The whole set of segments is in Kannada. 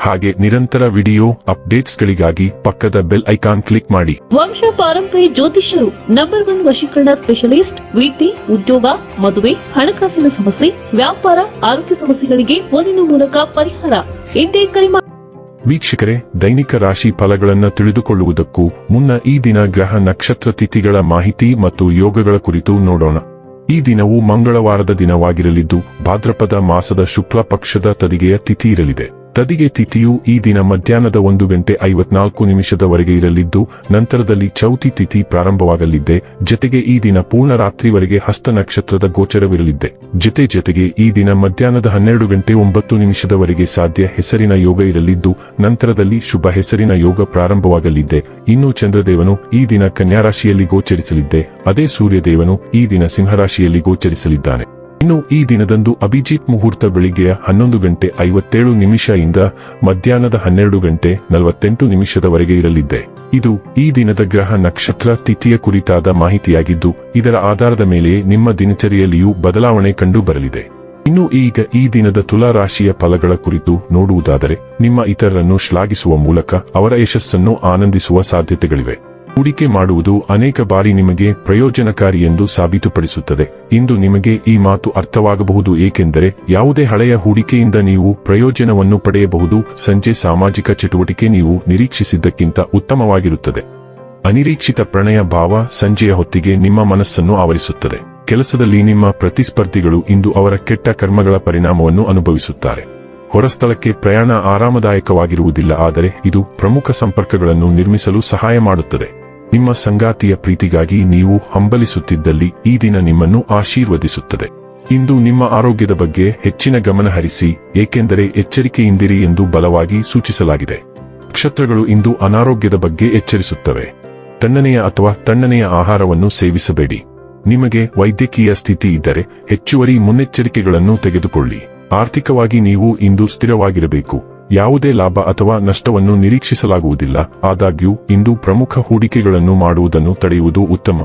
ಹಾಗೆ ನಿರಂತರ ವಿಡಿಯೋ ಅಪ್ಡೇಟ್ಸ್ಗಳಿಗಾಗಿ ಪಕ್ಕದ ಬೆಲ್ ಐಕಾನ್ ಕ್ಲಿಕ್ ಮಾಡಿ. ವಂಶ ಪಾರಂಪರಿ ಜ್ಯೋತಿಷ್ಯರು ನಂಬರ್ ಒನ್ ವಶೀಕರಣ ಸ್ಪೆಷಲಿಸ್ಟ್ ವೃತ್ತಿ ಉದ್ಯೋಗ ಮದುವೆ ಹಣಕಾಸಿನ ಸಮಸ್ಯೆ ವ್ಯಾಪಾರ ಆರೋಗ್ಯ ಸಮಸ್ಯೆಗಳಿಗೆ ಫೋನಿನ ಮೂಲಕ ಪರಿಹಾರ. ಇಂದೇ ಕರೆ. ವೀಕ್ಷಕರೇ ದೈನಿಕ ರಾಶಿ ಫಲಗಳನ್ನು ತಿಳಿದುಕೊಳ್ಳುವುದಕ್ಕೂ ಮುನ್ನ ಈ ದಿನ ಗ್ರಹ ನಕ್ಷತ್ರ ತಿಥಿಗಳ ಮಾಹಿತಿ ಮತ್ತು ಯೋಗಗಳ ಕುರಿತು ನೋಡೋಣ. ಈ ದಿನವು ಮಂಗಳವಾರದ ದಿನವಾಗಿರಲಿದ್ದು ಭಾದ್ರಪದ ಮಾಸದ ಶುಕ್ಲ ಪಕ್ಷದ ತದಿಗೆಯ ತಿಥಿ ಇರಲಿದೆ. ತದಿಗೆ ತಿಥಿಯು ಈ ದಿನ ಮಧ್ಯಾಹ್ನದ ಒಂದು ಗಂಟೆ ಐವತ್ನಾಲ್ಕು ನಿಮಿಷದವರೆಗೆ ಇರಲಿದ್ದು, ನಂತರದಲ್ಲಿ ಚೌತಿ ತಿಥಿ ಪ್ರಾರಂಭವಾಗಲಿದ್ದೆ, ಜತೆಗೆ ಈ ದಿನ ಪೂರ್ಣ ರಾತ್ರಿವರೆಗೆ ಹಸ್ತ ನಕ್ಷತ್ರದ ಗೋಚರವಿರಲಿದ್ದೆ. ಜತೆ ಜತೆಗೆ ಈ ದಿನ ಮಧ್ಯಾಹ್ನದ ಹನ್ನೆರಡು ಗಂಟೆ ಒಂಬತ್ತು ನಿಮಿಷದವರೆಗೆ ಸಾಧ್ಯ ಹೆಸರಿನ ಯೋಗ ಇರಲಿದ್ದು, ನಂತರದಲ್ಲಿ ಶುಭ ಹೆಸರಿನ ಯೋಗ ಪ್ರಾರಂಭವಾಗಲಿದ್ದೆ. ಇನ್ನು ಚಂದ್ರದೇವನು ಈ ದಿನ ಕನ್ಯಾರಾಶಿಯಲ್ಲಿ ಗೋಚರಿಸಲಿದ್ದೆ. ಅದೇ ಸೂರ್ಯದೇವನು ಈ ದಿನ ಸಿಂಹರಾಶಿಯಲ್ಲಿ ಗೋಚರಿಸಲಿದ್ದಾನೆ. ಇನ್ನು ಈ ದಿನದಂದು ಅಭಿಜಿತ್ ಮುಹೂರ್ತ ಬೆಳಿಗ್ಗೆಯ ಹನ್ನೊಂದು ಗಂಟೆ ಐವತ್ತೇಳು ನಿಮಿಷ ಇಂದ ಮಧ್ಯಾಹ್ನದ ಹನ್ನೆರಡು ಗಂಟೆ ನಲವತ್ತೆಂಟು ನಿಮಿಷದವರೆಗೆ ಇರಲಿದೆ. ಇದು ಈ ದಿನದ ಗ್ರಹ ನಕ್ಷತ್ರ ತಿಥಿಯ ಕುರಿತಾದ ಮಾಹಿತಿಯಾಗಿದ್ದು, ಇದರ ಆಧಾರದ ಮೇಲೆ ನಿಮ್ಮ ದಿನಚರಿಯಲ್ಲಿಯೂ ಬದಲಾವಣೆ ಕಂಡು ಬರಲಿದೆ. ಇನ್ನು ಈಗ ಈ ದಿನದ ತುಲಾ ರಾಶಿಯ ಫಲಗಳ ಕುರಿತು ನೋಡುವುದಾದರೆ, ನಿಮ್ಮ ಇತರರನ್ನು ಶ್ಲಾಘಿಸುವ ಮೂಲಕ ಅವರ ಯಶಸ್ಸನ್ನು ಆನಂದಿಸುವ ಸಾಧ್ಯತೆಗಳಿವೆ. ಹೂಡಿಕೆ ಮಾಡುವುದು ಅನೇಕ ಬಾರಿ ನಿಮಗೆ ಪ್ರಯೋಜನಕಾರಿ ಎಂದು ಸಾಬೀತುಪಡಿಸುತ್ತದೆ. ಇಂದು ನಿಮಗೆ ಈ ಮಾತು ಅರ್ಥವಾಗಬಹುದು, ಏಕೆಂದರೆ ಯಾವುದೇ ಹಳೆಯ ಹೂಡಿಕೆಯಿಂದ ನೀವು ಪ್ರಯೋಜನವನ್ನು ಪಡೆಯಬಹುದು. ಸಂಜೆ ಸಾಮಾಜಿಕ ಚಟುವಟಿಕೆ ನೀವು ನಿರೀಕ್ಷಿಸಿದ್ದಕ್ಕಿಂತ ಉತ್ತಮವಾಗಿರುತ್ತದೆ. ಅನಿರೀಕ್ಷಿತ ಪ್ರಣಯ ಭಾವ ಸಂಜೆಯ ಹೊತ್ತಿಗೆ ನಿಮ್ಮ ಮನಸ್ಸನ್ನು ಆವರಿಸುತ್ತದೆ. ಕೆಲಸದಲ್ಲಿ ನಿಮ್ಮ ಪ್ರತಿಸ್ಪರ್ಧಿಗಳು ಇಂದು ಅವರ ಕೆಟ್ಟ ಕರ್ಮಗಳ ಪರಿಣಾಮವನ್ನು ಅನುಭವಿಸುತ್ತಾರೆ. ಹೊರಸ್ಥಳಕ್ಕೆ ಪ್ರಯಾಣ ಆರಾಮದಾಯಕವಾಗಿರುವುದಿಲ್ಲ, ಆದರೆ ಇದು ಪ್ರಮುಖ ಸಂಪರ್ಕಗಳನ್ನು ನಿರ್ಮಿಸಲು ಸಹಾಯ ಮಾಡುತ್ತದೆ. ನಿಮ್ಮ ಸಂಗಾತಿಯ ಪ್ರೀತಿಗಾಗಿ ನೀವು ಹಂಬಲಿಸುತ್ತಿದ್ದಲ್ಲಿ ಈ ದಿನ ನಿಮ್ಮನ್ನು ಆಶೀರ್ವದಿಸುತ್ತದೆ. ಇಂದು ನಿಮ್ಮ ಆರೋಗ್ಯದ ಬಗ್ಗೆ ಹೆಚ್ಚಿನ ಗಮನ ಹರಿಸಿ, ಏಕೆಂದರೆ ಎಚ್ಚರಿಕೆಯಿಂದಿರಿ ಎಂದು ಬಲವಾಗಿ ಸೂಚಿಸಲಾಗಿದೆ. ನಕ್ಷತ್ರಗಳು ಇಂದು ಅನಾರೋಗ್ಯದ ಬಗ್ಗೆ ಎಚ್ಚರಿಸುತ್ತವೆ. ತಣ್ಣನೆಯ ಅಥವಾ ತಣ್ಣನೆಯ ಆಹಾರವನ್ನು ಸೇವಿಸಬೇಡಿ. ನಿಮಗೆ ವೈದ್ಯಕೀಯ ಸ್ಥಿತಿ ಇದ್ದರೆ ಹೆಚ್ಚುವರಿ ಮುನ್ನೆಚ್ಚರಿಕೆಗಳನ್ನು ತೆಗೆದುಕೊಳ್ಳಿ. ಆರ್ಥಿಕವಾಗಿ ನೀವು ಇಂದು ಸ್ಥಿರವಾಗಿರಬೇಕು. ಯಾವುದೇ ಲಾಭ ಅಥವಾ ನಷ್ಟವನ್ನು ನಿರೀಕ್ಷಿಸಲಾಗುವುದಿಲ್ಲ. ಆದಾಗ್ಯೂ, ಇಂದು ಪ್ರಮುಖ ಹೂಡಿಕೆಗಳನ್ನು ಮಾಡುವುದನ್ನು ತಡೆಯುವುದು ಉತ್ತಮ.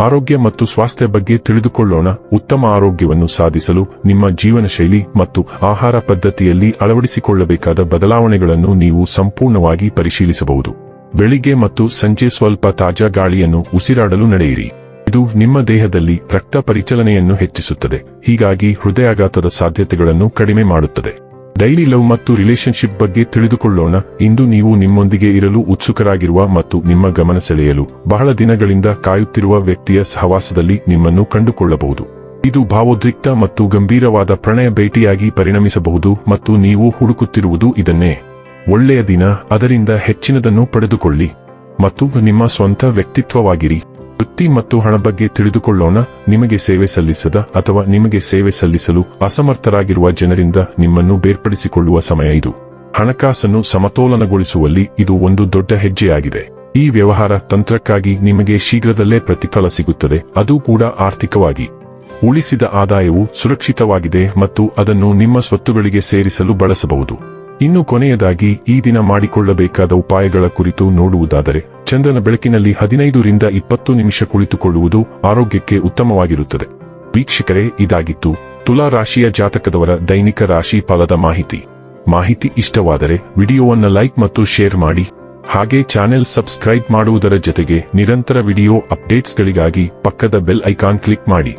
ಆರೋಗ್ಯ ಮತ್ತು ಸ್ವಾಸ್ಥ್ಯ ಬಗ್ಗೆ ತಿಳಿದುಕೊಳ್ಳೋಣ. ಉತ್ತಮ ಆರೋಗ್ಯವನ್ನು ಸಾಧಿಸಲು ನಿಮ್ಮ ಜೀವನ ಶೈಲಿ ಮತ್ತು ಆಹಾರ ಪದ್ಧತಿಯಲ್ಲಿ ಅಳವಡಿಸಿಕೊಳ್ಳಬೇಕಾದ ಬದಲಾವಣೆಗಳನ್ನು ನೀವು ಸಂಪೂರ್ಣವಾಗಿ ಪರಿಶೀಲಿಸಬಹುದು. ಬೆಳಿಗ್ಗೆ ಮತ್ತು ಸಂಜೆ ಸ್ವಲ್ಪ ತಾಜಾ ಗಾಳಿಯನ್ನು ಉಸಿರಾಡಲು ನಡೆಯಿರಿ. ಇದು ನಿಮ್ಮ ದೇಹದಲ್ಲಿ ರಕ್ತ ಪರಿಚಲನೆಯನ್ನು ಹೆಚ್ಚಿಸುತ್ತದೆ. ಹೀಗಾಗಿ ಹೃದಯಾಘಾತದ ಸಾಧ್ಯತೆಗಳನ್ನು ಕಡಿಮೆ ಮಾಡುತ್ತದೆ. ಡೈಲಿ ಲವ್ ಮತ್ತು ರಿಲೇಶನ್ಶಿಪ್ ಬಗ್ಗೆ ತಿಳಿದುಕೊಳ್ಳೋಣ. ಇಂದು ನೀವು ನಿಮ್ಮೊಂದಿಗೆ ಇರಲು ಉತ್ಸುಕರಾಗಿರುವ ಮತ್ತು ನಿಮ್ಮ ಗಮನ ಸೆಳೆಯಲು ಬಹಳ ದಿನಗಳಿಂದ ಕಾಯುತ್ತಿರುವ ವ್ಯಕ್ತಿಯ ಸಹವಾಸದಲ್ಲಿ ನಿಮ್ಮನ್ನು ಕಂಡುಕೊಳ್ಳಬಹುದು. ಇದು ಭಾವೋದ್ರಿಕ್ತ ಮತ್ತು ಗಂಭೀರವಾದ ಪ್ರಣಯ ಭೇಟಿಯಾಗಿ ಪರಿಣಮಿಸಬಹುದು ಮತ್ತು ನೀವು ಹುಡುಕುತ್ತಿರುವುದು ಇದನ್ನೇ. ಒಳ್ಳೆಯ ದಿನ, ಅದರಿಂದ ಹೆಚ್ಚಿನದನ್ನು ಪಡೆದುಕೊಳ್ಳಿ ಮತ್ತು ನಿಮ್ಮ ಸ್ವಂತ ವ್ಯಕ್ತಿತ್ವವಾಗಿರಿ. ವೃತ್ತಿ ಮತ್ತು ಹಣ ಬಗ್ಗೆ ತಿಳಿದುಕೊಳ್ಳೋಣ. ನಿಮಗೆ ಸೇವೆ ಸಲ್ಲಿಸದ ಅಥವಾ ನಿಮಗೆ ಸೇವೆ ಸಲ್ಲಿಸಲು ಅಸಮರ್ಥರಾಗಿರುವ ಜನರಿಂದ ನಿಮ್ಮನ್ನು ಬೇರ್ಪಡಿಸಿಕೊಳ್ಳುವ ಸಮಯ ಇದು. ಹಣಕಾಸನ್ನು ಸಮತೋಲನಗೊಳಿಸುವಲ್ಲಿ ಇದು ಒಂದು ದೊಡ್ಡ ಹೆಜ್ಜೆಯಾಗಿದೆ. ಈ ವ್ಯವಹಾರ ತಂತ್ರಕ್ಕಾಗಿ ನಿಮಗೆ ಶೀಘ್ರದಲ್ಲೇ ಪ್ರತಿಫಲ ಸಿಗುತ್ತದೆ. ಅದು ಕೂಡ ಆರ್ಥಿಕವಾಗಿ. ಉಳಿಸಿದ ಆದಾಯವು ಸುರಕ್ಷಿತವಾಗಿದೆ ಮತ್ತು ಅದನ್ನು ನಿಮ್ಮ ಸ್ವತ್ತುಗಳಿಗೆ ಸೇರಿಸಲು ಬಳಸಬಹುದು. ಇನ್ನು ಕೊನೆಯದಾಗಿ ಈ ದಿನ ಮಾಡಿಕೊಳ್ಳಬೇಕಾದ ಉಪಾಯಗಳ ಕುರಿತು ನೋಡುವುದಾದರೆ, ಚಂದ್ರನ ಬೆಳಕಿನಲ್ಲಿ ಹದಿನೈದರಿಂದ ಇಪ್ಪತ್ತು ನಿಮಿಷ ಕುಳಿತುಕೊಳ್ಳುವುದು ಆರೋಗ್ಯಕ್ಕೆ ಉತ್ತಮವಾಗಿರುತ್ತದೆ. ವೀಕ್ಷಕರೇ, ಇದಾಗಿತ್ತು ತುಲಾ ರಾಶಿಯ ಜಾತಕದವರ ದೈನಿಕ ರಾಶಿ ಫಲದ ಮಾಹಿತಿ. ಮಾಹಿತಿ ಇಷ್ಟವಾದರೆ ವಿಡಿಯೋವನ್ನ ಲೈಕ್ ಮತ್ತು ಶೇರ್ ಮಾಡಿ. ಹಾಗೆ ಚಾನೆಲ್ ಸಬ್ಸ್ಕ್ರೈಬ್ ಮಾಡುವುದರ ಜೊತೆಗೆ ನಿರಂತರ ವಿಡಿಯೋ ಅಪ್ಡೇಟ್ಸ್ಗಳಿಗಾಗಿ ಪಕ್ಕದ ಬೆಲ್ ಐಕಾನ್ ಕ್ಲಿಕ್ ಮಾಡಿ.